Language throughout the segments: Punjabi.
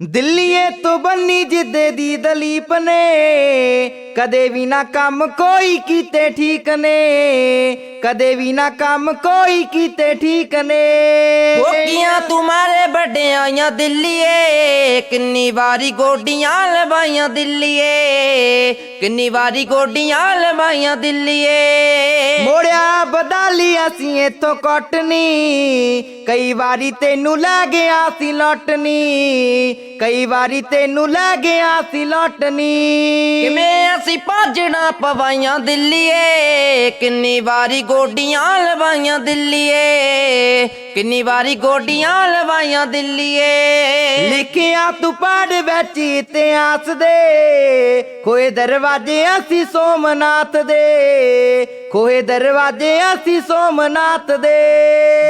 ਦਿੱਲੀਏ ਤੋਂ ਬੰਨੀ ਜਿੱਦੇ ਦੀ ਦਲੀਪ ਨੇ ਕਦੇ ਵੀ ਨਾ ਕੰਮ ਕੋਈ ਕੀਤੇ ਠੀਕ ਨੇ ਕਦੇ ਵੀ ਨਾ ਕੰਮ ਕੋਈ ਕੀਤੇ ਠੀਕ ਨੇ। ਕੋਕੀਆਂ ਤੁਮਾਰੇ ਵੱਡਿਆਈਆਂ ਦਿੱਲੀਏ ਕਿੰਨੀ ਵਾਰੀ ਗੋਡੀਆਂ ਲਵਾਈਆਂ ਦਿੱਲੀਏ ਕਿੰਨੀ ਵਾਰੀ ਗੋਡੀਆਂ ਲਵਾਈਆਂ ਦਿੱਲੀਏ। ਮੋੜਿਆ ਬਦਾਲੀ ਅਸੀਂ ਇੱਥੋਂ ਕੱਟਨੀ ਕਈ ਵਾਰੀ ਤੈਨੂੰ ਲੈ ਗਿਆ ਸੀ ਲਟਨੀ ਕਈ ਵਾਰੀ ਤੈਨੂੰ ਲੈ ਗਿਆ ਸੀ ਲਟਨੀ ਕਿਵੇਂ ਅਸੀਂ ਭਾਜਣਾ ਪਵਾਈਆਂ ਦਿੱਲੀਏ? ਕਿੰਨੀ ਵਾਰੀ ਗੋਡੀਆਂ ਲਵਾਈਆਂ ਦਿੱਲੀਏ? ਕਿੰਨੀ ਵਾਰੀ ਗੋਡੀਆਂ ਲਵਾਈਆਂ ਦਿੱਲੀਏ? ਲਿਖਿਆ ਤੂੰ ਪੜ ਵਿੱਚ ਇਤਿਹਾਸ ਦੇ। ਖੋਏ ਦਰਵਾਜ਼ੇ ਅਸੀਂ ਸੋਮਨਾਥ ਦੇ। ਖੋਏ ਦਰਵਾਜ਼ੇ ਅਸੀਂ ਸੋਮਨਾਥ ਦੇ।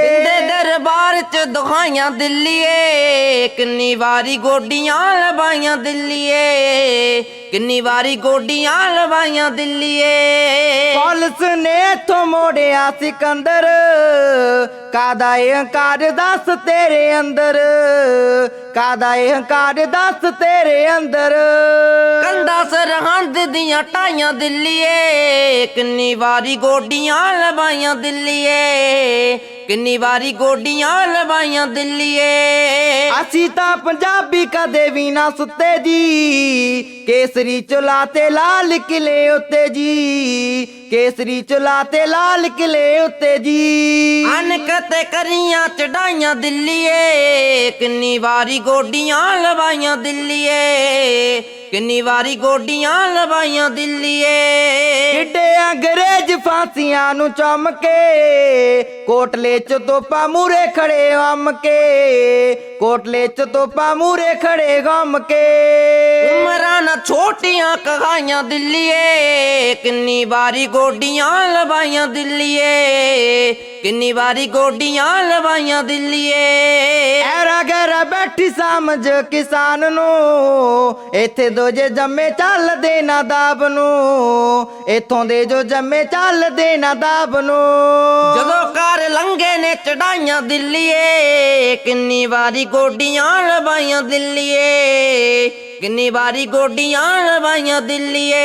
ਦਿੰਦੇ ਦਰਬਾਰ ਚ ਦੁਹਾਈਆਂ ਦਿੱਲੀਏ ਕਿੰਨੀ ਵਾਰੀ ਗੋਡੀਆਂ ਲਵਾਈਆਂ ਦਿੱਲੀਏ ਕਿੰਨੀ ਵਾਰੀ ਗੋਡੀਆਂ ਲਵਾਈਆਂ ਦਿੱਲੀਏ। ਪੁਲਿਸ ਨੇ ਇੱਥੋਂ ਮੋੜਿਆ ਸਿਕੰਦਰ ਕਾਦਾ ਇਹ ਹੰਕਾਰ ਦੱਸ ਤੇਰੇ ਅੰਦਰ? ਕਾਦਾ ਇਹ ਹੰਕਾਰ ਦੱਸ ਤੇਰੇ ਅੰਦਰ? ਕੰਦਾ ਸਰਹੰਦ ਦੀਆਂ ਟਾਈਆਂ ਦਿੱਲੀਏ। ਕਿੰਨੀ ਵਾਰੀ ਗੋਡੀਆਂ ਲਵਾਈਆਂ ਦਿੱਲੀਏ। ਕਿੰਨੀ ਵਾਰੀ ਗੋਡੀਆਂ ਲਵਾਈਆਂ ਦਿੱਲੀਏ। ਅਸੀਂ ਤਾਂ ਪੰਜਾਬੀ ਕਦੇ ਵੀ ਨਾ ਸੁੱਤੇ ਜੀ। ਕੇਸਰੀ ਚੁਲਾਤੇ ਲਾਲ ਕਿਲੇ ਉੱਤੇ ਜੀ। ਕੇਸਰੀ ਚੁਲਾਤੇ ਲਾਲ ਕਿਲੇ ਉੱਤੇ ਜੀ। ਅਨਕ ਤੇ ਕਰੀਆਂ ਚੜਾਈਆਂ ਦਿੱਲੀਏ। ਕਿੰਨੀ ਵਾਰੀ ਗੋਡੀਆਂ ਲਵਾਈਆਂ ਦਿੱਲੀਏ। ਕਿੰਨੀ ਵਾਰੀ ਗੋਡੀਆਂ ਲਵਾਈਆਂ ਦਿੱਲੀਏ। ਕਿੱਡੇ ਅੰਗਰੇਜ਼ ਫਾਂਸੀਆਂ ਨੂੰ ਚੁੰਮ ਕੇ ਕੋਟਲੇ ਚ ਤੋਪਾ ਮੂਰੇ ਖੜੇ ਹਮ ਕੇ ਕੋਟਲੇ ਚ ਤੋਪਾ ਮੂਰੇ ਖੜੇ ਗਮ ਕੇ। ਉਮਰਾਂ ਨਾ ਛੋਟੀਆਂ ਕਹਾਈਆਂ ਦਿੱਲੀਏ ਕਿੰਨੀ ਵਾਰੀ ਗੋਡੀਆਂ ਲਵਾਈਆਂ ਦਿੱਲੀਏ ਕਿੰਨੀ ਵਾਰੀ ਗੋਡੀਆਂ ਲਵਾਈਆਂ ਦਿੱਲੀਏ। ਐਰਾ ਗੈਰਾ ਬੈਠੀ ਸਮਝ ਕਿਸਾਨ ਨੂੰ। ਇੱਥੇ ਦੋ ਜੇ ਜੰਮੇ ਚੱਲਦੇ ਨਾ ਦਾਬ ਨੂੰ। ਇੱਥੋਂ ਦੇ ਜੋ ਜੰਮੇ ਚੱਲਦੇ ਨਾ ਦਾਬ ਨੂੰ। ਜਦੋਂ ਕਾਰ ਲੰਗੇ ਨੇ ਚੜਾਈਆਂ ਦਿੱਲੀਏ, ਕਿੰਨੀ ਵਾਰੀ ਗੋਡੀਆਂ ਲਵਾਈਆਂ ਦਿੱਲੀਏ। ਕਿੰਨੀ ਵਾਰੀ ਗੋਡੀਆਂ ਲਵਾਈਆਂ ਦਿੱਲੀਏ।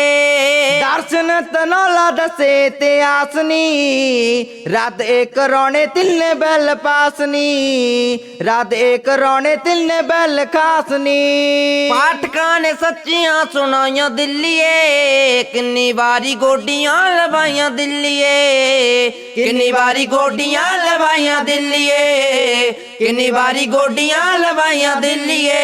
ਅਰਸਨ ਤਨੋਲਾ ਦਸੇ ਤੇ ਆਸਨੀ। ਰਾਤ ਇੱਕ ਰੋਣੇ ਤਿਲਨੇ ਬੈਲ ਪਾਸਨੀ। ਰਾਤ ਇੱਕ ਰੋਣੇ ਤਿਲਨੇ ਬੈਲ ਖਾਸਨੀ। ਪਾਠਕਾਂ ਨੇ ਸੱਚੀਆਂ ਸੁਣਾਈਆਂ ਦਿੱਲੀਏ। ਕਿੰਨੀ ਵਾਰੀ ਗੋਡੀਆਂ ਲਵਾਈਆਂ ਦਿੱਲੀਏ। ਕਿੰਨੀ ਵਾਰੀ ਗੋਡੀਆਂ ਲਵਾਈਆਂ ਦਿੱਲੀਏ। ਕਿੰਨੀ ਵਾਰੀ ਗੋਡੀਆਂ ਲਵਾਈਆਂ ਦਿੱਲੀਏ।